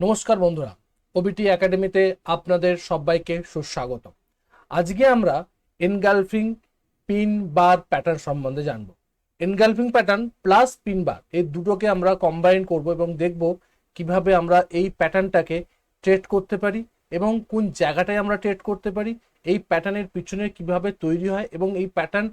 নমস্কার বন্ধুরা ওবিটি একাডেমিতে আপনাদের সবাইকে সুস্বাগত আজকে আমরা এনগালফিং পিন বার প্যাটার্ন সম্বন্ধে জানব। Engulfing pattern plus pin bar, এই দুটোকে আমরা কম্বাইন করব এবং দেখব কীভাবে আমরা এই প্যাটার্নটাকে ট্রেড করতে পারি এবং কোন জায়গাটায় আমরা ট্রেড করতে পারি, এই প্যাটার্নের পিছনে কীভাবে তৈরি হয় এবং এই প্যাটার্ন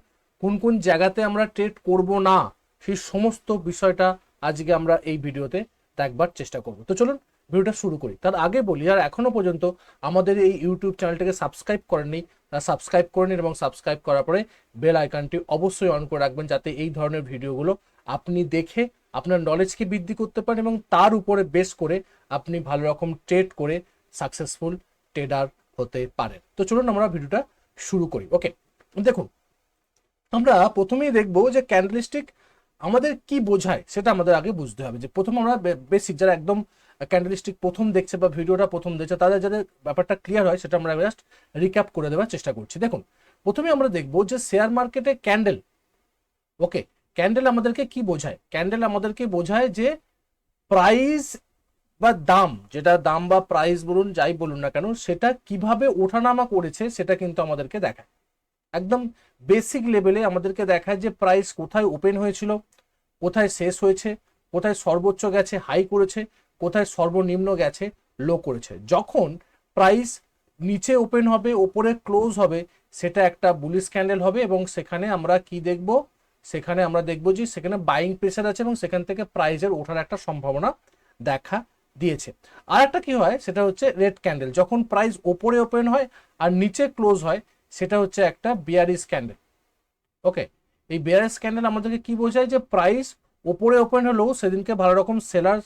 কোন কোন জায়গাতে আমরা ট্রেড করব না, সেই সমস্ত বিষয়টা আজকে আমরা এই ভিডিওতে দেখবার চেষ্টা করব। তো চলুন ভিডিওটা শুরু করি। তার আগে বলি আর এখনও পর্যন্ত আমাদের এই ইউটিউব চ্যানেলটাকে সাবস্ক্রাইব করেননি, তারা সাবস্ক্রাইব করে নিন এবং সাবস্ক্রাইব করার পরে বেল আইকনটি অবশ্যই অন করে রাখবেন যাতে এই ধরনের ভিডিওগুলো আপনি দেখে আপনার নলেজকে বৃদ্ধি করতে পারেন এবং তার উপরে বেস করে আপনি ভালো রকম ট্রেড করে সাকসেসফুল ট্রেডার হতে পারেন। তো চলুন আমরা ভিডিওটা শুরু করি। ওকে দেখুন, আমরা প্রথমেই দেখব যে ক্যান্ডেলিস্টিক আমাদের কি বোঝায় সেটা আমাদের আগে বুঝতে হবে। যে প্রথম আমরা বেসিক যারা একদম ক্যান্ডেলিস্টিক প্রথম দেখছে বা ভিডিওটা প্রথম দেখছে, তাদের যাদের ব্যাপারটা ক্লিয়ার হয়, সেটা আমরা জাস্ট রিক্যাপ করে দেওয়ার চেষ্টা করছি। দেখুন, প্রথমে আমরা দেখব যে শেয়ার মার্কেটে ক্যান্ডেল ওকে ক্যান্ডেল আমাদেরকে কি বোঝায়? ক্যান্ডেল আমাদেরকে বোঝায় যে প্রাইস বা দাম, যেটা দাম বা প্রাইস বলুন, যাই বলুন না কেন, সেটা কীভাবে ওঠানামা করেছে, সেটা কিন্তু আমাদেরকে দেখায়। একদম বেসিক লেভেলে আমাদেরকে দেখায় যে প্রাইস কোথায় ওপেন হয়েছিল, কোথায় শেষ হয়েছে, কোথায় সর্বোচ্চ গেছে হাই করেছে কোথায় সর্বনিম্ন গেছে লো করেছে। যখন প্রাইস নিচে ওপেন হবে, ওপরে ক্লোজ হবে, সেটা একটা বুলিশ ক্যান্ডেল হবে এবং সেখানে আমরা কি দেখব? সেখানে আমরা দেখব যে সেখানে বাইং প্রেশার আছে এবং সেখান থেকে প্রাইসের ওঠার একটা সম্ভাবনা দেখা দিয়েছে। আর একটা কি হয়? সেটা হচ্ছে রেড ক্যান্ডেল যখন প্রাইস ওপরে ওপেন হয় আর নিচে ক্লোজ হয়, সেটা হচ্ছে একটা বিয়ারিস ক্যান্ডেল ওকে এই বিয়ারিস ক্যান্ডেল আমাদেরকে কি বোঝায়? যে প্রাইস ওপরে ওপেন হলেও সেদিনকে ভালো রকম সেলার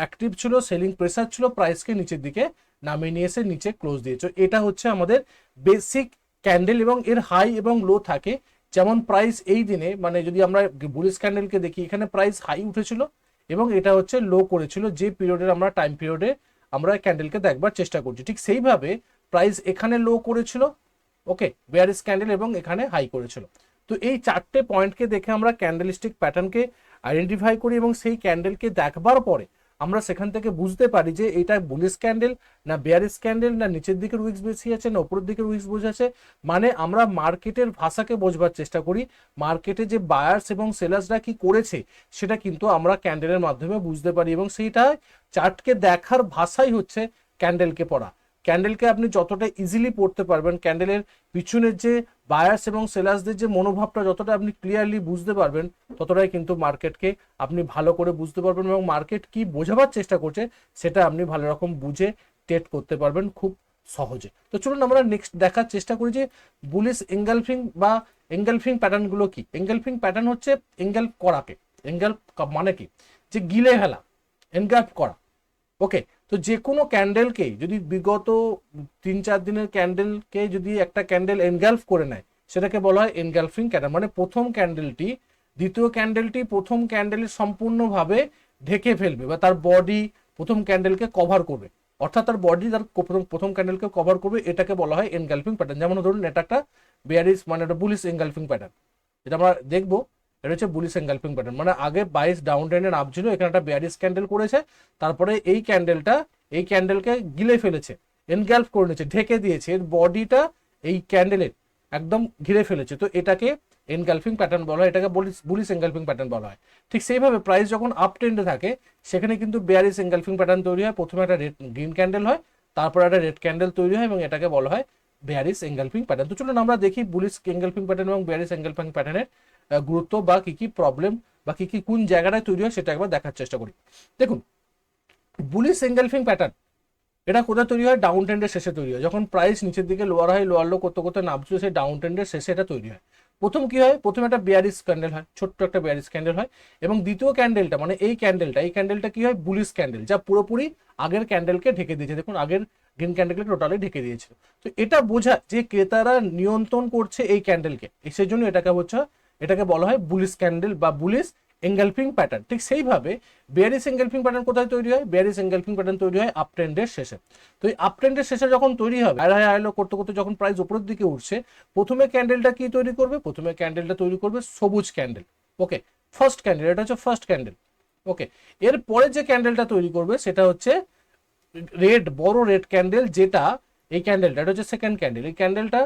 অ্যাক্টিভ ছিল সেলিং প্রেসার ছিল প্রাইসকে নিচের দিকে নামিয়ে নিয়ে এসে নিচে ক্লোজ দিয়েছে। এটা হচ্ছে আমাদের বেসিক ক্যান্ডেল এবং এর হাই এবং লো থাকে। যেমন প্রাইস এই দিনে মানে যদি আমরা বুলিশ ক্যান্ডেলকে দেখি, এখানে প্রাইস হাই উঠেছিল এবং এটা হচ্ছে লো করেছিল। যে পিরিয়ডের আমরা টাইম পিরিয়ডে আমরা ক্যান্ডেলকে দেখবার চেষ্টা করছি। ঠিক সেইভাবে প্রাইস এখানে লো করেছিল ওকে বেয়ারিস ক্যান্ডেল এবং এখানে হাই করেছিল। তো এই চারটে পয়েন্টকে দেখে আমরা ক্যান্ডেলিস্টিক প্যাটার্নকে আইডেন্টিফাই করি এবং সেই ক্যান্ডেলকে দেখবার পরে আমরা সেখান থেকে বুঝতে পারি যে এটা বুলিশ ক্যান্ডেল না বেয়ার ক্যান্ডেল না নিচের দিকের উইক্স বেশি আছে না উপরের দিকের উইক্স বোঝা আছে। মানে আমরা মার্কেটের ভাষাকে বোঝবার চেষ্টা করি। মার্কেটে যে বায়ার্স এবং সেলার্সরা কি করেছে, সেটা কিন্তু আমরা ক্যান্ডেলের মাধ্যমে বুঝতে পারি এবং সেইটা চার্টকে দেখার ভাষাই হচ্ছে ক্যান্ডেলকে পড়া। ক্যান্ডেলকে আপনি যতটা ইজিলি পড়তে পারবেন, ক্যান্ডেলের পিছনের যে বায়ার্স এবং সেলার্সদের যে মনোভাবটা যতটা আপনি ক্লিয়ারলি বুঝতে পারবেন, ততটাই কিন্তু মার্কেটকে আপনি ভালো করে বুঝতে পারবেন এবং মার্কেট কি বোঝাবার চেষ্টা করছে, সেটা আপনি ভালো রকম বুঝে টেট করতে পারবেন খুব সহজে। তো চলুন আমরা নেক্সট দেখার চেষ্টা করি যে বুলিশ এঙ্গেলফিং বা এঙ্গেলফিং প্যাটার্নগুলো কি? এঙ্গেলফিং প্যাটার্ন হচ্ছে এঙ্গেলফ করাকে। এঙ্গেল মানে কি? যে গিলে ফেলা এনগাল্ফ করা। ওকে তো যে কোনো ক্যান্ডেলকে যদি বিগত তিন চার দিনের ক্যান্ডেলকে যদি একটা ক্যান্ডেল এনগালফ করে নেয়, সেটাকে বলা হয় এনগালফিং ক্যান্ডেল মানে প্রথম ক্যান্ডেলটি দ্বিতীয় ক্যান্ডেলটি প্রথম ক্যান্ডেলের সম্পূর্ণভাবে ঢেকে ফেলবে বা তার বডি প্রথম ক্যান্ডেলকে কভার করবে। অর্থাৎ তার বডি তার প্রথম ক্যান্ডেলকে কভার করবে, এটাকে বলা হয় এনগালফিং প্যাটার্ন যেমন ধরুন, এটা একটা বেয়ারিস মানে একটা বুলিশ এনগালফিং প্যাটার্ন যেটা আমরা দেখব এটা হচ্ছে বুলিশ এনগালফিং প্যাটার্ন মানে আগে বাইশ ডাউন ট্রেন্ডে নামছিল এখানে একটা বেয়ারিস ক্যান্ডেল করেছে, তারপরে এই ক্যান্ডেলটা এই ক্যান্ডেলকে গিলে ফেলেছে এনগালফ করে নিয়েছে, ঢেকে দিয়েছে, এর বডিটা এই ক্যান্ডেলের একদম ঘিরে ফেলেছে। তো এটাকে এনগালফিং প্যাটার্ন বলা হয়, এটাকে বুলিশ এনগালফিং প্যাটার্ন বলা হয়। ঠিক সেইভাবে প্রাইস যখন আপ ট্রেন্ডে থাকে, সেখানে কিন্তু বেয়ারিস এনগালফিং প্যাটার্ন তৈরি হয়। প্রথমে একটা রেড গ্রিন ক্যান্ডেল হয়, তারপর একটা রেড ক্যান্ডেল তৈরি হয় এবং এটাকে বলা হয় বেয়ারিস এঙ্গেলফিং প্যাটার্ন তো চলুন আমরা দেখি বুলিশ এঙ্গেলফিং প্যাটার্ন এবং বেয়ারিস এঙ্গেলফিং প্যাটার্নের গুরুত্ব বা কি কি প্রবলেম বা কি কি কোন জায়গাটায় তৈরি হয় সেটা একবার দেখার চেষ্টা করি। দেখুন বুলিশ এঙ্গেলফিং প্যাটার্ন এটা কোথায় তৈরি হয়? ডাউন ট্রেন্ডের শেষে তৈরি হয়। যখন প্রাইস নিচের দিকে লোয়ার হয় লোয়ার লো করতে করতে নামছিল, সেই ডাউন ট্রেন্ডের শেষে এটা তৈরি হয়। প্রথম কি হয়? প্রথমে একটা বিয়ারিস ক্যান্ডেল হয়, ছোট্ট একটা বিয়ারিস ক্যান্ডেল হয় এবং দ্বিতীয় ক্যান্ডেলটা মানে এই ক্যান্ডেলটা এই ক্যান্ডেলটা কি হয়? বুলিশ ক্যান্ডেল যা পুরোপুরি আগের ক্যান্ডেলকে ঢেকে দিয়েছে। দেখুন, আগের গ্রিন ক্যান্ডেলকে টোটালি ঢেকে দিয়েছিল। তো এটা বোঝা যে ক্রেতারা নিয়ন্ত্রণ করছে এই ক্যান্ডেলকে সেই জন্য এটাকে হচ্ছে এটাকে বলা হয় বুলিশ ক্যান্ডেল বা বুলিশ এঙ্গেলফিং প্যাটার্ন। ঠিক সেইভাবে বেয়ারিস এঙ্গেলফিং প্যাটার্ন কোথায় তৈরি হয়? বেয়ারিস এঙ্গেলফিং প্যাটার্ন তৈরি হয় আপ ট্রেন্ডের শেষে। তো এই আপ ট্রেন্ডের শেষে যখন তৈরি হবে আড়াই আড়াইলো করতে করতে যখন প্রাইস উপরের দিকে উঠছে, প্রথমে ক্যান্ডেলটা কি তৈরি করবে? প্রথমে ক্যান্ডেলটা তৈরি করবে সবুজ ক্যান্ডেল ওকে ফার্স্ট ক্যান্ডেল এটা হচ্ছে ফার্স্ট ক্যান্ডেল ওকে এরপরে যে ক্যান্ডেলটা তৈরি করবে, সেটা হচ্ছে রেড বড় রেড ক্যান্ডেল যেটা এই ক্যান্ডেলটা এটা হচ্ছে সেকেন্ড ক্যান্ডেল এই ক্যান্ডেলটা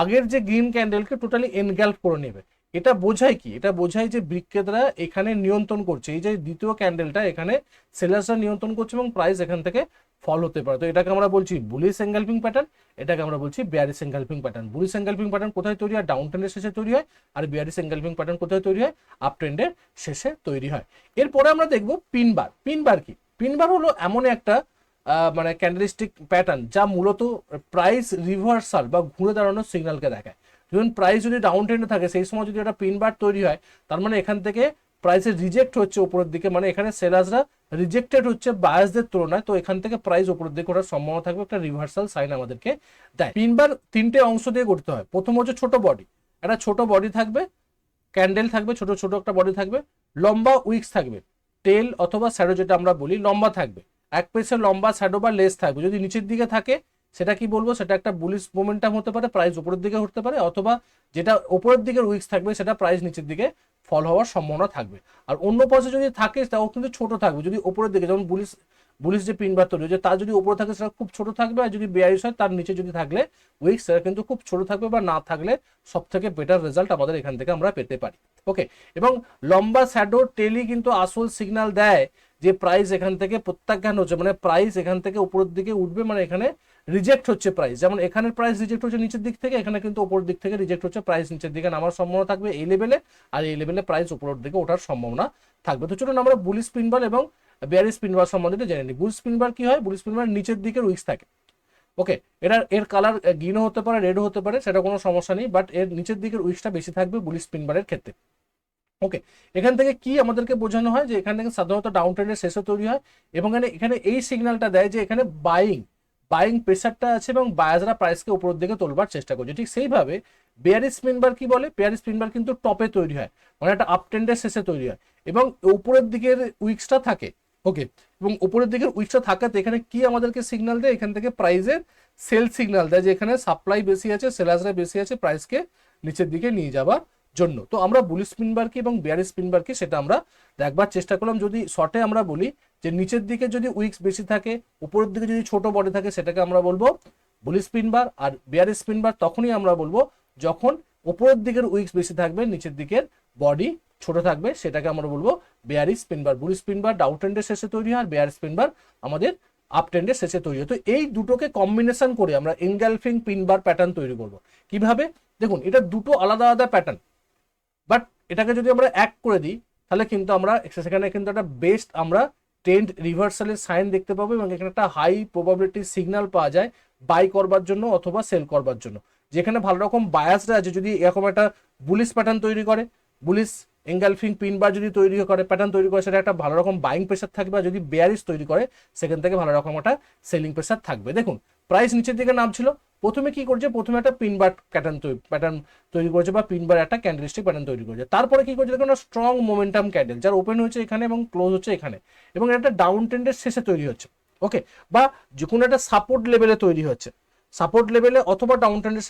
আগের যে গ্রিন ক্যান্ডেলকে টোটালি এনগ্যাল্প করে নেবে। এটা বোঝায় কি? এটা বোঝায় যে বিক্রেতারা এখানে নিয়ন্ত্রণ করছে। এই যে দ্বিতীয় ক্যান্ডেলটা এখানে সেলার্সরা নিয়ন্ত্রণ করছে এবং প্রাইস এখান থেকে ফল হতে পারে। তো এটাকে আমরা বলছি বুলিশ এঙ্গালপিং প্যাটার্ন এটাকে আমরা বলছি bearish engulfing pattern bullish engulfing pattern কোথায় তৈরি হয়? ডাউন ট্রেন্ডের শেষে তৈরি হয় আর বিয়ারিস এঙ্গালপিং প্যাটার্ন কোথায় তৈরি হয়? আপ ট্রেন্ডের শেষে তৈরি হয়। এরপরে আমরা দেখব পিনবার পিনবার কি? পিনবার হলো এমন একটা মানে ক্যান্ডেলিস্টিক প্যাটার্ন যা মূলত প্রাইস রিভার্সাল বা ঘুরে দাঁড়ানোর সিগন্যালকে দেখায়। ধরুন প্রাইস যদি ডাউন ট্রেন্ডে থাকে, সেই সময় যদি একটা পিন বার তৈরি হয়, তার মানে এখান থেকে প্রাইসের রিজেক্ট হচ্ছে উপরের দিকে মানে এখানে সেলার্সরা রিজেক্টেড হচ্ছে বায়াসদের তুলনায়, তো এখান থেকে প্রাইস উপরের দিকে ওঠার সম্ভাবনা থাকবে, একটা রিভার্সাল সাইন আমাদেরকে দেয়। পিন বার তিনটে অংশ দিয়ে করতে হয়। প্রথম হচ্ছে ছোট বডি একটা ছোট বডি থাকবে ক্যান্ডেল থাকবে, ছোট ছোট একটা বডি থাকবে, লম্বা উইক্স থাকবে টেল অথবা শ্যাডো যেটা আমরা বলি, লম্বা থাকবে। এক পেসের লম্বা শ্যাডো বা লেস থাকবে। যদি নিচের দিকে থাকে, সেটা কি বলব? সেটা একটা বুলিশ মোমেন্টাম হতে পারে প্রাইস উপরের দিকে হতে পারে, অথবা যেটা উপরের দিকের উইক্স থাকবে, সেটা প্রাইস নিচের দিকে ফল হওয়ার সম্ভাবনা থাকবে। আর অন্য পাশে যদি থাকে, তাও কিন্তু ছোট থাকবে। যদি উপরের দিকে, যেমন বুলিশ বুলিশ যে পিনবার তৈরি হয়েছে তার যদি উপরে থাকে, সেটা খুব ছোট থাকবে, আর যদি বেয়ারিশ হয়, তার নিচে যদি থাকলে উইক্স সেটা কিন্তু খুব ছোট থাকবে বা না থাকলে সব থেকে বেটার রেজাল্ট আমাদের এখান থেকে আমরা পেতে পারি। ওকে এবং লম্বা শ্যাডো টেলি কিন্তু আসল সিগন্যাল দেয় যে প্রাইস এখান থেকে প্রত্যাখ্যান হচ্ছে মানে প্রাইস এখান থেকে উপরের দিকে উঠবে মানে এখানে রিজেক্ট হচ্ছে প্রাইস যেমন এখানে প্রাইস রিজেক্ট হচ্ছে নিচের দিক থেকে, এখানে কিন্তু উপরের দিক থেকে রিজেক্ট হচ্ছে প্রাইস নিচের দিকে। নামার সম্ভাবনা থাকবে এই লেভেলে আর এই লেভেলে প্রাইস উপরের দিকে ওঠার সম্ভাবনা থাকবে। তো চলুন আমরা বুলিশ স্পিনবার এবং বেয়ারি স্পিনবার সম্বন্ধে জেনে নিই। বুল স্পিনবার কি হয়? বুল স্পিনবার নিচের দিকের উইক্স থাকে। ওকে এটা, এর কালার গ্রিনও হতে পারে রেডও হতে পারে, সেটা কোনো সমস্যা নেই বাট এর নিচের দিকের উইক্সটা বেশি থাকবে বুলিশ স্পিনবারের ক্ষেত্রে। ওকে এখান থেকে কি আমাদেরকে বোঝানো হয় যে এখান থেকে সাধারণত ডাউন ট্রেন্ডের শেষে তৈরি হয় এবং এখানে এখানে এই সিগন্যালটা দেয় যে এখানে বাইং বাইং প্রেসারটা আছে এবং বায়াজরা প্রাইসকে উপরের দিকে তোলবার চেষ্টা করছে। ঠিক সেইভাবে বেয়ারি স্পিনবার কি বলে? বেয়ারি স্পিনবার কিন্তু টপে তৈরি হয় মানে একটা আপ ট্রেন্ডের শেষে তৈরি হয় এবং উপরের দিকের উইক্সটা থাকে। ওকে এবং উপরের দিকের উইক্সটা থাকাতে এখানে কি আমাদেরকে সিগন্যাল দেয়? এখান থেকে প্রাইসের সেল সিগন্যাল দেয় যে এখানে সাপ্লাই বেশি আছে সেলার্সরা বেশি আছে প্রাইসকে নিচের দিকে নিয়ে যাবার জন্য। তো আমরা বুলি স্পিনবারকে এবং বিয়ারি স্পিনবারকে সেটা আমরা দেখবার চেষ্টা করলাম। যদি শর্টে আমরা বলি যে নিচের দিকে যদি উইক্স বেশি থাকে, উপরের দিকে যদি ছোট বডি থাকে, সেটাকে আমরা বলব বুলি স্পিনবার আর বিয়ারি স্পিনবার তখনই আমরা বলব যখন উপরের দিকের উইক্স বেশি থাকবে, নিচের দিকের বডি ছোট থাকবে, সেটাকে আমরা বলব বেয়ারি স্পিনবার বুলি স্পিনবার ডাউন ট্রেন্ডের শেষে তৈরি হয় আর বেয়ার স্পিনবার আমাদের আপ ট্রেন্ডের শেষে তৈরি হয়। তো এই দুটোকে কম্বিনেশন করে আমরা এনগালফিং পিনবার প্যাটার্ন তৈরি করব। কীভাবে? দেখুন, এটা দুটো আলাদা আলাদা প্যাটার্ন বাট এটাকে যদি আমরা এক করে দিই, তাহলে কিন্তু আমরা সেখানে কিন্তু একটা বেস্ট আমরা ট্রেন্ড রিভার্সালের সাইন দেখতে পাবো এবং এখানে একটা হাই প্রবাবিলিটি সিগন্যাল পাওয়া যায় বাই করবার জন্য অথবা সেল করবার জন্য। যেখানে ভালো রকম বায়াসরা আছে, যদি এরকম একটা বুলিশ প্যাটার্ন তৈরি করে বুলিশ এঙ্গালফিং পিন বার যদি তৈরি করে প্যাটার্ন তৈরি করে, সেটা একটা ভালো রকম বাইং প্রেশার থাকবে আর যদি বেয়ারিস তৈরি করে, সেখান থেকে ভালো রকম একটা সেলিং প্রেশার থাকবে। দেখুন প্রাইস নিচের দিকে নামছিল প্রথমে কি করছে? প্রথমে একটা পিন বার প্যাটার্ন প্যাটার্ন তৈরি করেছে বা পিন বার একটা ক্যান্ডেলস্টিক প্যাটার্ন তৈরি করেছে। তারপরে কি করছে? দেখুন স্ট্রং মোমেন্টাম ক্যান্ডেল যার ওপেন হচ্ছে এখানে এবং ক্লোজ হচ্ছে এখানে এবং একটা ডাউন ট্রেন্ডের শেষে তৈরি হচ্ছে। ওকে বা যে কোনো একটা সাপোর্ট লেভেলে তৈরি হচ্ছে সাপোর্ট লেভেলে অথবা ডাউন ট্রেন্ডের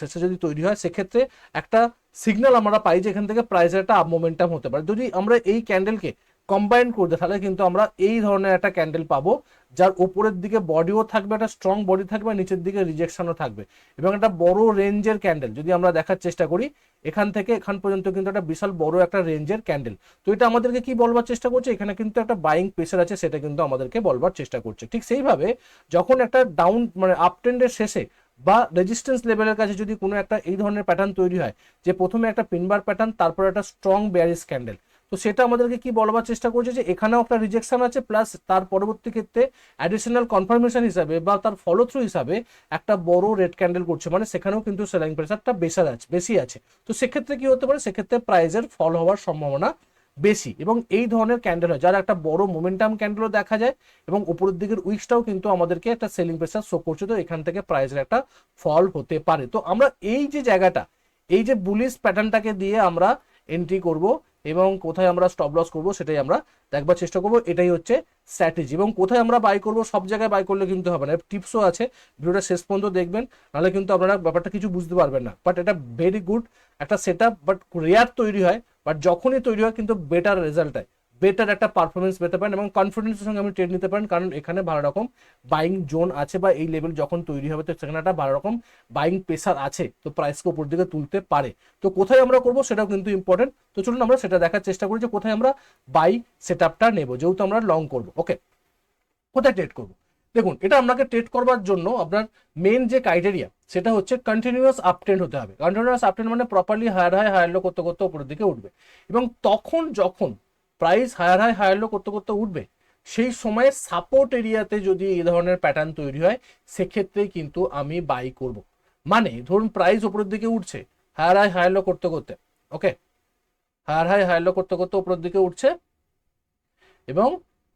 শেষে যদি তৈরি হয়, সেক্ষেত্রে একটা সিগন্যাল আমরা পাই যে এখান থেকে প্রাইসের একটা আপ মোমেন্টাম হতে পারে। যদি আমরা এই ক্যান্ডেলকে কম্বাইন করে তাহলে কিন্তু আমরা এই ধরনের একটা ক্যান্ডেল পাবো, যার উপরের দিকে বডিও থাকবে, একটা স্ট্রং বডি থাকবে নিচের দিকে রিজেকশনও থাকবে। এবং একটা বড় রেঞ্জের ক্যান্ডেল যদি আমরা দেখার চেষ্টা করি, এখান থেকে এখান পর্যন্ত কিন্তু একটা বিশাল বড় একটা রেঞ্জের ক্যান্ডেল তো এটা আমাদেরকে কি বলবার চেষ্টা করছে? এখানে কিন্তু একটা বাইং প্রেশার আছে, সেটা কিন্তু আমাদেরকে বলবার চেষ্টা করছে। ঠিক সেইভাবে যখন একটা ডাউন মানে আপ ট্রেন্ডের শেষে বা রেজিস্ট্যান্স লেভেলের কাছে যদি কোনো একটা এই ধরনের প্যাটার্ন তৈরি হয়, যে প্রথমে একটা পিনবার প্যাটার্ন তারপর একটা স্ট্রং ব্যারিস ক্যান্ডেল তো সেটা আমাদেরকে কি বলবার চেষ্টা করছে যে এখানেও একটা রিজেকশন আছে প্লাস তার পরবর্তী ক্ষেত্রে অ্যাডিশনাল কনফার্মেশন হিসাবে বা তার ফলো থ্রু হিসাবে একটা বড় রেড ক্যান্ডেল করছে। মানে সেখানেও কিন্তু সেলিং প্রেসারটা বেশি আছে বেশি আছে। তো সেক্ষেত্রে কি হতে পারে? সেক্ষেত্রে প্রাইজের ফল হওয়ার সম্ভাবনা বেশি এবং এই ধরনের ক্যান্ডেল হয়, যার একটা বড় মোমেন্টাম ক্যান্ডেলও দেখা যায় এবং উপরের দিকের উইক্সটাও কিন্তু আমাদেরকে একটা সেলিং প্রেসার শো করছে। তো এখান থেকে প্রাইজের একটা ফল হতে পারে। তো আমরা এই যে জায়গাটা, এই যে বুলিশ প্যাটার্নটাকে দিয়ে আমরা এন্ট্রি করব এবং কোথায় আমরা স্টপ লস করব সেটাই আমরা দেখবার চেষ্টা করব। এটাই হচ্ছে স্ট্র্যাটেজি এবং কোথায় আমরা বাই করব সব জায়গায় বাই করলে কিন্তু হবে না। টিপসও আছে, ভিডিওটা শেষ পর্যন্ত দেখবেন, নাহলে কিন্তু আপনারা ব্যাপারটা কিছু বুঝতে পারবেন না। বাট এটা ভেরি গুড একটা সেট বাট রেয়ার তৈরি হয় বাট যখনই তৈরি হয় কিন্তু বেটার রেজাল্ট হয় বেটার একটা পারফরমেন্স পেতে পারেন এবং কনফিডেন্সের সঙ্গে আপনি ট্রেড নিতে পারেন। কারণ এখানে ভালো রকম বাইং জোন আছে বা এই লেভেল যখন তৈরি হবে, তো সেখানে একটা ভালো রকম বাইং প্রেসার আছে। তো প্রাইসকে উপর দিকে তুলতে পারে। তো কোথায় আমরা করব সেটাও কিন্তু ইম্পর্টেন্ট তো চলুন আমরা সেটা দেখার চেষ্টা করি যে কোথায় আমরা বাই সেট আপটা নেব, যেহেতু আমরা লং করব। ওকে কোথায় ট্রেড করব? দেখুন, এটা আপনাকে ট্রেড করবার জন্য আপনার মেন যে ক্রাইটেরিয়া সেটা হচ্ছে কন্টিনিউয়াস আপট্রেন্ড হতে হবে। কন্টিনিউয়াস আপট্রেন্ড মানে properly higher high higher low করতে করতে উপরের দিকে উঠবে। এবং তখন, যখন price higher high higher low করতে করতে উঠবে। সেই সময়ে সাপোর্ট এরিয়াতে যদি এই ধরনের প্যাটার্ন তৈরি হয়, সেক্ষেত্রে কিন্তু আমি বাই করব। মানে ধরুন প্রাইস উপরের দিকে উঠছে হায়ার হাই হায়ার লো করতে করতে okay higher high higher low করতে করতে উপরের দিকে উঠছে। এবং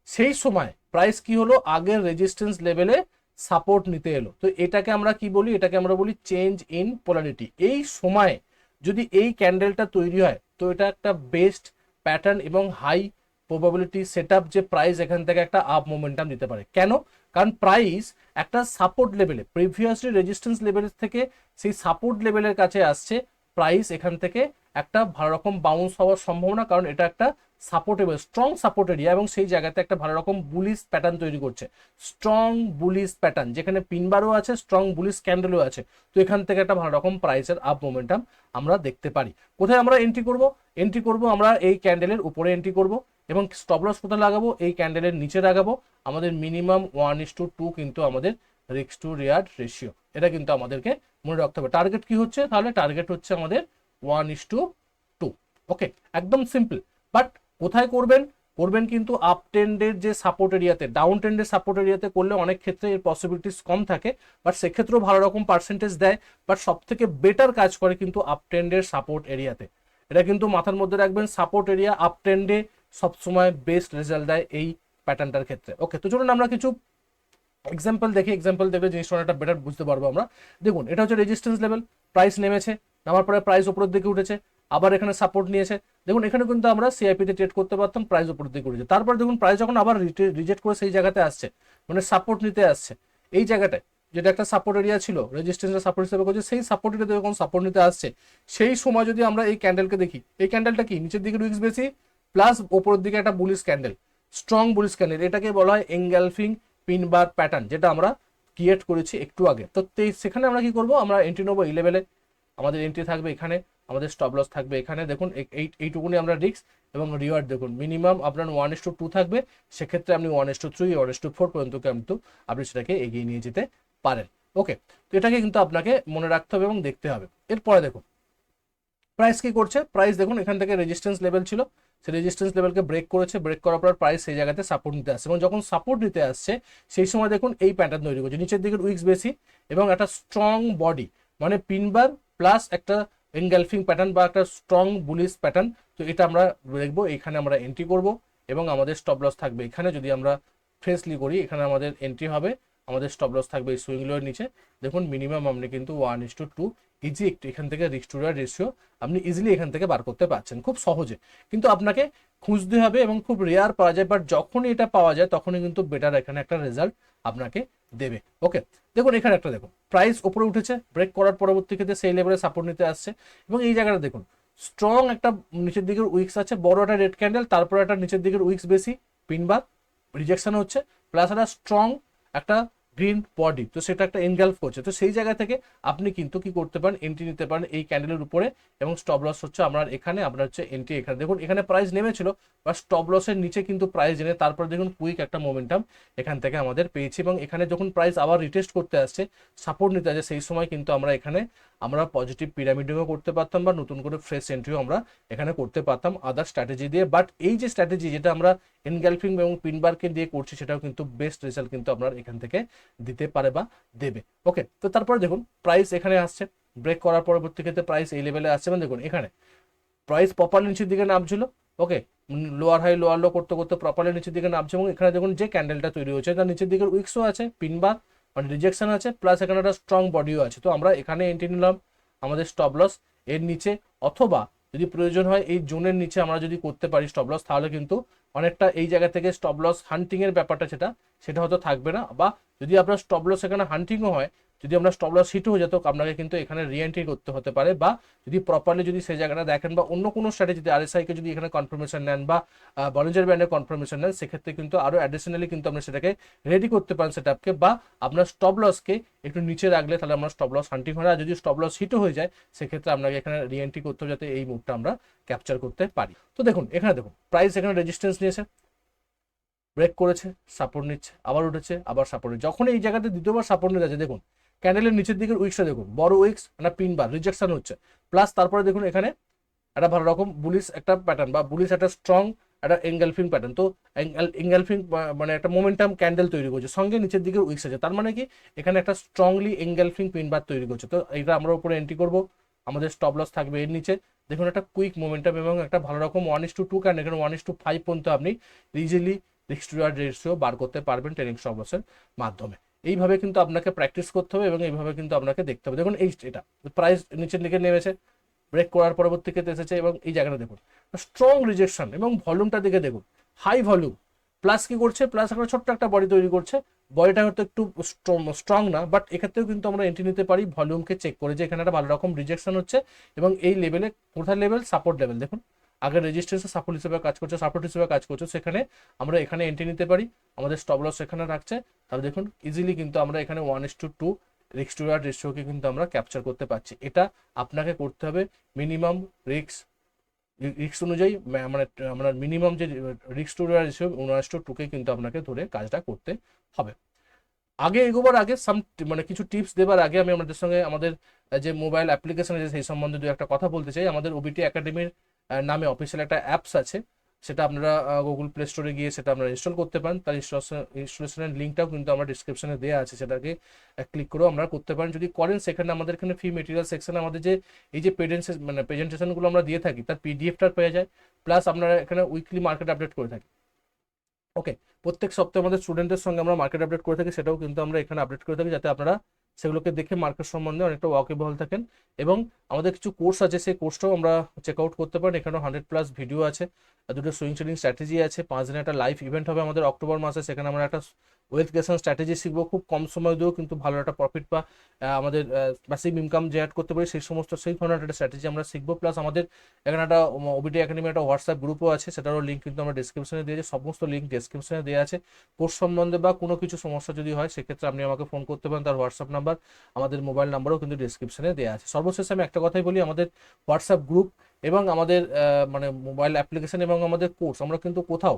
সেই সময় প্রাইস কি হলো? আগের রেজিস্ট্যান্স লেভেলে সাপোর্ট নিতে এলো। তো এটাকে আমরা কি বলি? এটাকে আমরা বলি চেঞ্জ ইন পোলারিটি এই সময়ে যদি এই ক্যান্ডেলটা তৈরি হয়, তো এটা একটা বেস্ট প্যাটার্ন এবং হাই প্রবাবিলিটি সেট যে প্রাইস এখান থেকে একটা আপ মোমেন্টাম দিতে পারে। কেন? কারণ প্রাইস একটা সাপোর্ট লেভেলে প্রিভিয়াসলি রেজিস্ট্যান্স লেভেল থেকে সেই সাপোর্ট লেভেলের কাছে আসছে প্রাইস এখান থেকে একটা ভালো রকম বাউন্স হওয়ার সম্ভাবনা, কারণ এটা একটা সাপোর্টেবল স্ট্রং সাপোর্ট এরিয়া এবং সেই জায়গাতে একটা ভালো রকম বুলিশ প্যাটার্ন তৈরি করছে। স্ট্রং বুলিশ প্যাটার্ন যেখানে পিনবারও আছে স্ট্রং বুলিশ ক্যান্ডেলও আছে। তো এখান থেকে একটা ভালো রকম প্রাইসের আপ মোমেন্টাম আমরা দেখতে পারি। কোথায় আমরা এন্ট্রি করব? এন্ট্রি করব আমরা এই ক্যান্ডেলের উপরে এন্ট্রি করব এবং স্টপ লস কোথায় লাগাবো? এই ক্যান্ডেলের নিচে লাগাবো। আমাদের minimum one is to two কিন্তু আমাদের রিক্স টু রিয়ার্ড রেশিও এটা কিন্তু আমাদেরকে মনে রাখতে হবে। টার্গেট কি হচ্ছে? তাহলে টার্গেট হচ্ছে আমাদের one is to two okay একদম সিম্পল বাট কোথায় করবেন? করবেন কিন্তু আপ ট্রেন্ডের যে সাপোর্ট এরিয়াতে ডাউন ট্রেন্ডের সাপোর্ট এরিয়াতে করলে অনেক ক্ষেত্রে এর পসিবিলিটিস কম থাকে। বাট সেক্ষেত্রেও ভালো রকম পার্সেন্টেজ দেয়। বাট সব থেকে বেটার কাজ করে কিন্তু আপ ট্রেন্ডের সাপোর্ট এরিয়াতে এটা কিন্তু মাথার মধ্যে রাখবেন সাপোর্ট এরিয়া আপ ট্রেন্ডে সবসময় বেস্ট রেজাল্ট দেয় এই প্যাটার্নটার ক্ষেত্রে। ওকে তো চলুন আমরা কিছু এক্সাম্পল দেখি। এক্সাম্পল দেখলে জিনিসটা অনেকটা বেটার বুঝতে পারব আমরা। দেখুন, এটা হচ্ছে রেজিস্ট্যান্স লেভেল প্রাইস নেমেছে, নামার পরে প্রাইস উপরের দিকে উঠেছে। আবার এখানে সাপোর্ট নিয়েছে। দেখুন, এখানে কিন্তু আমরা সিআইপিতে ট্রেড করতে পারতাম প্রাইস উপর দিকে উঠেছে তারপর দেখুন প্রাইস যখন আবার রিজেক্ট করে সেই জায়গাতে আসছে মানে সাপোর্ট নিতে আসছে, এই জায়গাটায় যেটা একটা সাপোর্ট এরিয়া ছিল রেজিস্ট্যান্সের সাপোর্ট হিসেবে করছে, সেই সাপোর্ট এরিয়াতে যখন সাপোর্ট নিতে আসছে, সেই সময় যদি আমরা এই ক্যান্ডেলকে দেখি, এই ক্যান্ডেলটা কি? নিচের দিকে উইক্স বেশি প্লাস ওপরের দিকে একটা bullish candle strong bullish candle এটাকে বলা হয় এঙ্গালফিং পিনবার প্যাটার্ন যেটা আমরা ক্রিয়েট করেছি একটু আগে। তো সেখানে আমরা কি করব? আমরা এন্ট্রি নেব এই লেভেলে আমাদের এন্ট্রি থাকবে এখানে। আমাদের স্টপ লস থাকবে এখানে। দেখুন, এই এইটুকুনি আমরা রিক্স এবং রিওয়ার্ড দেখুন। মিনিমাম আপনার ওয়ান এস টু টু থাকবে, সেক্ষেত্রে আপনি one is to three one is to four পর্যন্ত কিন্তু আপনি সেটাকে এগিয়ে নিয়ে যেতে পারেন। ওকে তো এটাকে কিন্তু আপনাকে মনে রাখতে হবে এবং দেখতে হবে। এরপরে দেখুন প্রাইস কি করছে? প্রাইস দেখুন, এখান থেকে রেজিস্ট্যান্স লেভেল ছিল। সেই রেজিস্ট্যান্স লেভেলকে ব্রেক করেছে। ব্রেক করার পর প্রাইস সেই জায়গাতে সাপোর্ট নিতে আসছে। এবং যখন সাপোর্ট নিতে আসছে, সেই সময় দেখুন এই প্যাটার্ন তৈরি করছে। নিচের দিকের উইক্স বেশি এবং একটা স্ট্রং বডি মানে পিনবার প্লাস একটা এনগালফিং প্যাটার্ন বা একটা স্ট্রং বুলিশ প্যাটার্ন তো এটা আমরা দেখব, এখানে আমরা এন্ট্রি করব এবং আমাদের স্টপ লস থাকবে। এখানে যদি আমরা ফ্রেশলি করি, এখানে আমাদের এন্ট্রি হবে, আমাদের স্টপ লস থাকবে এই সুইং লোয়ের নিচে। দেখুন মিনিমাম আপনি কিন্তু one is to two easy একটু এখান থেকে রিস্টোরার রেশিও আপনি ইজিলি এখান থেকে বার করতে পারছেন, খুব সহজে। কিন্তু আপনাকে খুঁজতে হবে এবং খুব রেয়ার পাওয়া যায় বাট যখনই এটা পাওয়া যায়, তখনই কিন্তু বেটার এখানে একটা রেজাল্ট আপনাকে দেবে। ওকে দেখুন, এখানে একটা দেখুন প্রাইস ওপরে উঠেছে ব্রেক করার পরবর্তী ক্ষেত্রে সেই লেভেলে সাপোর্ট নিতে আসছে। এবং এই জায়গাটা দেখুন স্ট্রং একটা নিচের দিকের উইক্স আছে, বড় একটা রেড ক্যান্ডেল তারপর একটা নিচের দিকের উইক্স বেশি পিনবার রিজেকশন হচ্ছে প্লাস একটা স্ট্রং একটা গ্রিন বডি তো সেটা একটা এনগালফ করছে। তো সেই জায়গা থেকে আপনি কিন্তু কি করতে পারেন এন্ট্রি নিতে পারেন এই ক্যান্ডেলের উপরে এবং স্টপ লস হচ্ছে আপনার এখানে, আপনার হচ্ছে এন্ট্রি এখানে। দেখুন, এখানে প্রাইস নেমেছিল বা স্টপ লসের নিচে কিন্তু প্রাইস এনে তারপর দেখুন কুইক একটা মোমেন্টাম এখান থেকে আমাদের পেয়েছি এবং এখানে যখন প্রাইস আবার রিটেস্ট করতে আসছে সাপোর্ট নিতে আসছে, সেই সময় কিন্তু আমরা এখানে আমরা পজিটিভ পিরামিডিংও করতে পারতাম বা নতুন করে ফ্রেশ এন্ট্রিও আমরা এখানে করতে পারতাম আদার স্ট্র্যাটেজি দিয়ে। বাট এই যে স্ট্র্যাটেজি যেটা আমরা এনগালফিং এবং পিনবারকে দিয়ে করছি, সেটাও কিন্তু বেস্ট রেজাল্ট কিন্তু আপনার এখান থেকে দিতে পারে বা দেবে। ওকে তো তারপরে দেখুন প্রাইস এখানে আসছে। ব্রেক করার পরবর্তী ক্ষেত্রে প্রাইস এই লেভেলে আসছে। মানে দেখুন, এখানে প্রাইস প্রপারলি নিচের দিকে নামছিল। Okay lower high lower low করতে করতে প্রপারলি নিচের দিকে নামছে এবং এখানে দেখুন যে ক্যান্ডেলটা তৈরি হয়েছে, তার নিচের দিকে উইক্সও আছে পিনবার মানে রিজেকশন আছে প্লাস এখানে একটা স্ট্রং বডিও আছে। তো আমরা এখানে এন্ট্রি নিলাম আমাদের স্টপ লস এর নিচে, অথবা যদি প্রয়োজন হয় এই জোনের নিচে আমরা যদি করতে পারি স্টপ লস তাহলে কিন্তু অনেকটা এই জায়গা থেকে স্টপ লস হান্টিংয়ের ব্যাপারটা সেটা সেটা হয়তো থাকবে না। বা যদি আপনার স্টপ লস এখানে হান্টিংও হয় যদি আমরা স্টপ লস হিট হয়ে যেত, আপনাকে কিন্তু এখানে রিএন্ট্রি করতে হতে পারে বা যদি প্রপারলি যদি সেই জায়গাটা দেখেন বা অন্য কোনো স্ট্র্যাটেজি আরএসআই কে যদি এখানে কনফার্মেশন নেন বা বলিঞ্জার ব্যান্ডের কনফার্মেশন নেন, সেক্ষেত্রে কিন্তু আরও অ্যাডিশনালি কিন্তু আপনি সেটাকে রেডি করতে পারেন সেটআপকে বা আপনার স্টপ লসকে একটু নিচে রাখলে তাহলে আমরা স্টপ লস হান্টিং হয় আর যদি স্টপ লস হিটও হয়ে যায়, সেক্ষেত্রে আপনাকে এখানে রিএন্ট্রি করতে হবে যাতে এই মুভটা আমরা ক্যাপচার করতে পারি। তো দেখুন, এখানে দেখুন প্রাইস এখানে রেজিস্ট্যান্স নিয়েছে। ব্রেক করেছে সাপোর্ট নিচ্ছে, আবার উঠেছে, আবার সাপোর্ট যখন এই জায়গাতে দ্বিতীয়বার সাপোর্ট নিয়ে যাচ্ছে, দেখুন ক্যান্ডেলের নিচের দিকের উইক্সটা দেখুন, বড় উইক্স একটা পিন বার রিজেকশন হচ্ছে। প্লাস তারপরে দেখুন এখানে একটা ভালো রকম বুলিশ একটা প্যাটার্ন বা বুলিশ একটা স্ট্রং একটা এঙ্গেলফিং প্যাটার্ন তো এঙ্গেলফিং মানে একটা মোমেন্টাম ক্যান্ডেল তৈরি করছে, সঙ্গে নিচের দিকের উইক্স আছে। তার মানে কি? এখানে একটা স্ট্রংলি এঙ্গেলফিং পিন বার তৈরি করছে। তো এটা আমরা উপরে এন্ট্রি করব, আমাদের স্টপ লস থাকবে এর নিচে। দেখুন একটা কুইক মোমেন্টাম এবং একটা ভালো রকম ওয়ান ইস টু টু ক্যান্ড এখানে ওয়ান ইস টু ফাইভ পর্যন্ত আপনি ইজিলি রিক্স টু রেশিও বার করতে পারবেন ট্রেনিং স্টপ লসের মাধ্যমে। এইভাবে কিন্তু আপনাকে প্র্যাকটিস করতে হবে এবং এইভাবে কিন্তু আপনাকে দেখতে হবে। দেখুন এই এটা প্রাইস নিচের দিকে নেমেছে ব্রেক করার পরবর্তীতে এসেছে এবং এই জায়গাটা দেখুন। স্ট্রং রিজেকশন এবং ভলিউমটা দিকে দেখুন। হাই ভলিউম প্লাস কি করছে? প্লাস একটা ছোট্ট একটা বডি তৈরি করছে। বডিটা হয়তো একটু স্ট্রং না বাট এক্ষেত্রেও কিন্তু আমরা এন্ট্রি নিতে পারি ভলিউমকে চেক করে যে এখানে একটা ভালো রকম রিজেকশন হচ্ছে এবং এই লেভেলে কোথায় লেভেল সাপোর্ট লেভেল দেখুন আগে রেজিস্ট্রেন্সে সাপোর্ট হিসেবে কাজ করছে সাপোর্ট হিসেবে কাজ করছে, সেখানে আমরা এখানে এন্ট্রি নিতে পারি। আমাদের স্টপ লস এখানে রাখছে তাহলে দেখুন ইজিলি কিন্তু আমরা এখানে ওয়ান ইস টু টু রিক্স টু আর রেশিওকে কিন্তু আমরা ক্যাপচার করতে পারছি। এটা আপনাকে করতে হবে মিনিমাম রিক্স রিক্স অনুযায়ী মানে আমরা মিনিমাম যে রিক্স টু আর রেশিও উনআশ টু টুকে কিন্তু আপনাকে ধরে কাজটা করতে হবে। আগে এগোবার আগে সাম মানে কিছু টিপস দেবার আগে আমি আমাদের সঙ্গে আমাদের যে মোবাইল অ্যাপ্লিকেশন আছে, সেই সম্বন্ধে দু একটা কথা বলতে চাই। আমাদের ওবিটি একাডেমির নামে অফিসিয়াল একটা অ্যাপস আছে। সেটা আপনারা গুগল প্লে স্টোরে গিয়ে সেটা আপনারা ইনস্টল করতে পারেন। তার ইনস্টলেশনের লিঙ্কটাও কিন্তু আমার ডিসক্রিপশনে দেওয়া আছে। সেটাকে ক্লিক করেও আপনারা করতে পারেন। যদি করেন, সেখানে আমাদের এখানে ফি মেটেরিয়াল সেকশনে আমাদের যে, এই যে প্রেজেন্টেশন মানে প্রেজেন্টেশনগুলো আমরা দিয়ে থাকি, তার পিডিএফটা পেয়ে যায়। প্লাস আপনারা এখানে উইকলি মার্কেট আপডেট করে থাকি। ওকে প্রত্যেক সপ্তাহে আমাদের স্টুডেন্টের সঙ্গে আমরা মার্কেট আপডেট করে থাকি। সেটাও কিন্তু আমরা এখানে আপডেট করে থাকি, যাতে আপনারা সেগুলোকে দেখে মার্কেট সম্বন্ধে অনেকটা ওয়াকেবল থাকেন এবং আমাদের কিছু কোর্স আছে, সেই কোর্সটাও আমরা চেক আউট করতে পারেন। এখানেও হান্ড্রেড প্লাস ভিডিও আছে, দুটো সুইং ট্রেডিং স্ট্র্যাটেজি আছে, পাঁচ দিনে একটা লাইভ ইভেন্ট হবে আমাদের অক্টোবর মাসে, সেখানে আমরা একটা ওয়েলথ ক্রিয়েশন স্ট্র্যাটেজি শিখব, খুব কম সময় দিয়েও কিন্তু ভালো একটা প্রফিট বা আমাদের বেসিক ইনকাম জেনারেট করতে পারি, সেই সমস্ত, সেই ধরনের একটা স্ট্র্যাটেজি আমরা শিখব। প্লাস আমাদের এখানে একটা ওবিটি একাডেমি একটা হোয়াটসঅ্যাপ গ্রুপও আছে, সেটারও লিঙ্ক কিন্তু আমরা ডিসক্রিপশনে দিয়েছি, সমস্ত লিঙ্ক ডিসক্রিপশনে দেওয়া আছে। কোর্স সম্বন্ধে বা কোনো কিছু সমস্যা যদি হয়, সেক্ষেত্রে আপনি আমাকে ফোন করতে পারেন, তার হোয়াটসঅ্যাপ নাম্বার আমাদের মোবাইল নাম্বারও কিন্তু ডিসক্রিপশনে দেওয়া আছে। সর্বশেষে আমি একটা কথাই বলি, আমাদের হোয়াটসঅ্যাপ গ্রুপ এবং আমাদের মানে মোবাইল অ্যাপ্লিকেশন এবং আমাদের কোর্স আমরা কিন্তু কোথাও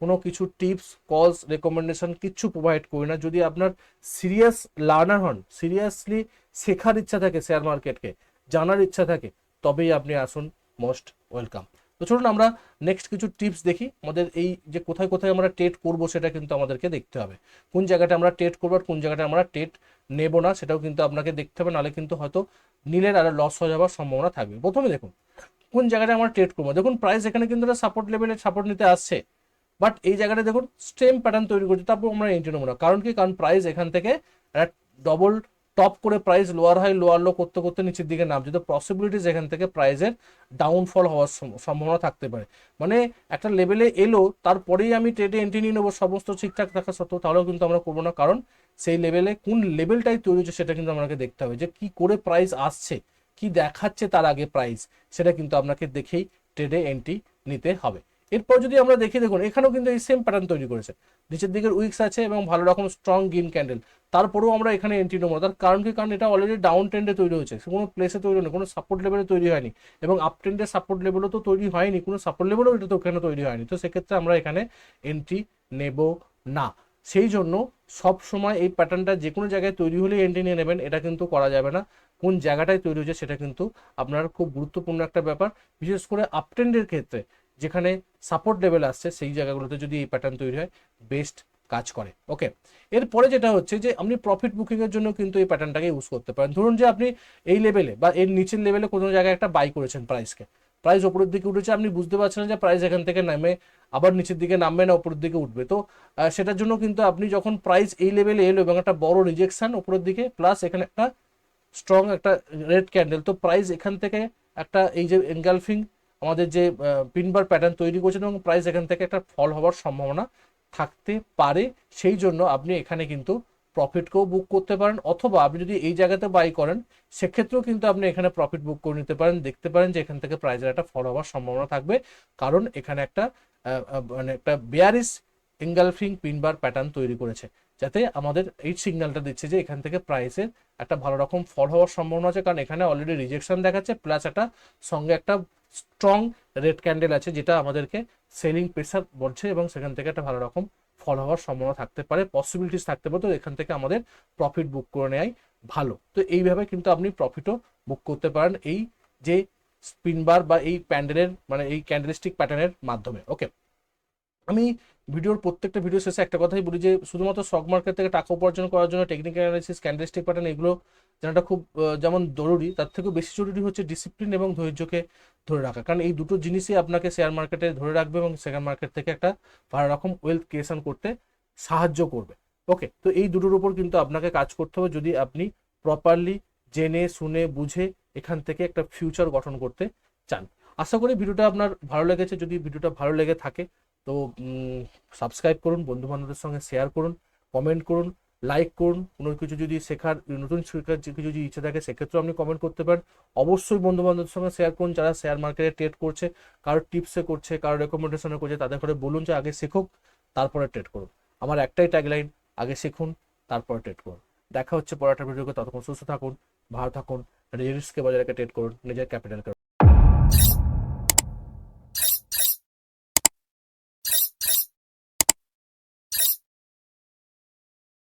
কোনো কিছু টিপস কলস রেকমেন্ডেশন কিচ্ছু প্রোভাইড করি না। যদি আপনার সিরিয়াস লার্নার হন সিরিয়াসলি শেখার ইচ্ছা থাকে শেয়ার মার্কেটকে জানার ইচ্ছা থাকে, তবেই আপনি আসুন। মোস্ট ওয়েলকাম তো চলুন আমরা নেক্সট কিছু টিপস দেখি। আমাদের এই যে কোথায় কোথায় আমরা টেট করব সেটা কিন্তু আমাদেরকে দেখতে হবে। কোন জায়গাটা আমরা টেট করব আর কোন জায়গাটা আমরা টেট নেব না, সেটাও কিন্তু আপনাকে দেখতে হবে। নাহলে কিন্তু হয়তো নিলের আর লস হয়ে যাওয়ার সম্ভাবনা থাকবে। প্রথমে দেখুন, কোন জায়গাটা আমরা ট্রেড করব? দেখুন প্রাইস এখানে কিন্তু সাপোর্ট লেভেলে সাপোর্ট নিতে আসছে। বাট এই জায়গাটা দেখুন স্টেম প্যাটার্ন তৈরি করছে। তারপর আমরা এন্ট্রি নেব না। কারণ কি? কারণ প্রাইস এখান থেকে ডবল টপ করে price lower high lower low করতে করতে নিচের দিকে নামছে। তো পসিবিলিটিস এখান থেকে প্রাইসের ডাউনফল হওয়ার সম- সম্ভাবনা থাকতে পারে। মানে একটা লেভেলে এলো, তারপরেই আমি ট্রেডে এন্ট্রি নিয়ে নেব। সমস্ত ঠিকঠাক থাকা সত্ত্বেও তাহলেও কিন্তু আমরা করব না। কারণ সেই লেভেলে কোন লেভেলটাই তৈরি হচ্ছে সেটা কিন্তু আমাকে দেখতে হবে। যে কি করে প্রাইস আসছে, কি দেখাচ্ছে তার আগে প্রাইস সেটা কিন্তু আপনাকে দেখেই ট্রেডে এন্ট্রি নিতে হবে। এরপর যদি আমরা দেখি, দেখুন, এখানেও কিন্তু এই সেম প্যাটার্ন তৈরি করেছে। নিচের দিকের উইক্স আছে এবং ভালো রকম স্ট্রং গ্রিন ক্যান্ডেল তারপরেও আমরা এখানে এন্ট্রি নেব তার কারণ কি? কারণ এটা অলরেডি ডাউন ট্রেন্ডে তৈরি হয়েছে। কোনো প্লেসে তৈরি হয়নি, কোনো সাপোর্ট লেভেলে তৈরি হয়নি। এবং আপ ট্রেন্ডের সাপোর্ট লেভেলও তো তৈরি হয়নি, কোনো সাপোর্ট লেভেলও এটা তো ওখানে তৈরি হয়নি। তো সেক্ষেত্রে আমরা এখানে এন্ট্রি নেব না। সেই জন্য সব সময় এই প্যাটার্নটা যে কোনো জায়গায় তৈরি হলে এন্ট্রি নিয়ে নেবেন, এটা কিন্তু করা যাবে না। কোন জায়গাটায় তৈরি হয়েছে সেটা কিন্তু আপনার খুব গুরুত্বপূর্ণ একটা ব্যাপার। বিশেষ করে আপ ট্রেন্ডের ক্ষেত্রে যেখানে সাপোর্ট লেভেল আসছে, সেই জায়গাগুলোতে যদি এই প্যাটার্ন তৈরি হয় বেস্ট কাজ করে। ওকে এরপরে যেটা হচ্ছে যে, আপনি প্রফিট বুকিং এর জন্য কিন্তু এই প্যাটার্নটাকে ইউজ করতে পারেন। ধরুন যে, আপনি এই লেভেলে বা এর নিচের লেভেলে কোনো জায়গায় একটা বাই করেছেন প্রাইসকে প্রাইস ওপরের দিকে উঠেছে, আপনি বুঝতে পারছেন যে প্রাইস এখান থেকে নামে, আবার নিচের দিকে নামবে না উপরের দিকে উঠবে। তো সেটার জন্য কিন্তু আপনি যখন প্রাইস এই লেভেলে এলো এবং একটা বড় রিজেকশন উপরের দিকে প্লাস এখানে একটা স্ট্রং একটা রেড ক্যান্ডেল তো প্রাইস এখান থেকে একটা এই যে এনগালফিং আমাদের যে পিনবার প্যাটার্ন তৈরি করেছেন এবং প্রাইস এখান থেকে একটা ফল হওয়ার সম্ভাবনা থাকতে পারে, সেই জন্য আপনি এখানে কিন্তু প্রফিটকেও বুক করতে পারেন অথবা আপনি যদি এই জায়গাতে বাই করেন, সেক্ষেত্রেও কিন্তু আপনি এখানে প্রফিট বুক করে নিতে পারেন, দেখতে পারেন যে এখান থেকে প্রাইজের একটা ফল হওয়ার সম্ভাবনা থাকবে। কারণ এখানে একটা মানে একটা বেয়ারিস এঙ্গালফিং পিনবার প্যাটার্ন তৈরি করেছে, যাতে আমাদের এই সিগন্যালটা দিচ্ছে যে এখান থেকে প্রাইসের একটা ভালো রকম ফল হওয়ার সম্ভাবনা আছে। কারণ এখানে অলরেডি রিজেকশন দেখাচ্ছে প্লাস একটা সঙ্গে একটা স্ট্রং রেড ক্যান্ডেল আছে, যেটা আমাদেরকে সেলিং প্রেসার বলছে এবং সেখান থেকে একটা ভালো রকম ফল হওয়ার সম্ভাবনা থাকতে পারে পসিবিলিটিস থাকতে পারে। তো এখান থেকে আমাদের প্রফিট বুক করে নেওয়াই ভালো। তো এইভাবে কিন্তু আপনি প্রফিটও বুক করতে পারেন এই যে স্পিনবার বা এই প্যান্ডেলের মানে এই ক্যান্ডেলস্টিক প্যাটার্নের মাধ্যমে ওকে আমি ভিডিওর প্রত্যেকটা ভিডিও শেষে একটা কথাই বলি যে শুধুমাত্র স্টক মার্কেট থেকে টাকা উপার্জন করার জন্য টেকনিক্যাল অ্যানালিসিস ক্যান্ডেলস্টিক প্যাটার্ন এগুলো জানাটা খুব যেমন জরুরি, তার থেকেও বেশি জরুরি হচ্ছে ডিসিপ্লিন এবং ধৈর্যকে ধরে রাখা। কারণ এই দুটো জিনিসই আপনাকে শেয়ার মার্কেটে ধরে রাখবে এবং শেয়ার মার্কেট থেকে একটা ভালো রকম ওয়েলথ ক্রিয়েশন করতে সাহায্য করবে। ওকে তো এই দুটোর উপর কিন্তু আপনাকে কাজ করতে হবে যদি আপনি প্রপারলি জেনে, শুনে, বুঝে এখান থেকে একটা ফিউচার গঠন করতে চান। আশা করি ভিডিওটা আপনার ভালো লেগেছে। যদি ভিডিওটা ভালো লেগে থাকে, তো সাবস্ক্রাইব করুন বন্ধু বান্ধবদের সঙ্গে শেয়ার করুন কমেন্ট করুন। লাইক করুন, কোনো কিছু যদি শেখার, নতুন শেখার কিছু যদি ইচ্ছে থাকে, সেক্ষেত্রেও আপনি কমেন্ট করতে পারেন। অবশ্যই বন্ধু বান্ধবদের সঙ্গে শেয়ার করুন, যারা শেয়ার মার্কেটে ট্রেড করছে, কারোর টিপসে করছে, কারোর রেকমেন্ডেশনে করছে, তাদের করে বলুন যে আগে শেখুক, তারপরে ট্রেড করুন। আমার একটাই ট্যাগলাইন আগে শিখুন, তারপরে ট্রেড করুন। দেখা হচ্ছে পরের একটা ভিডিওকে ততক্ষণ সুস্থ থাকুন, ভালো থাকুন রিস্কে বাজারে ট্রেড করুন, নিজের ক্যাপিটালকে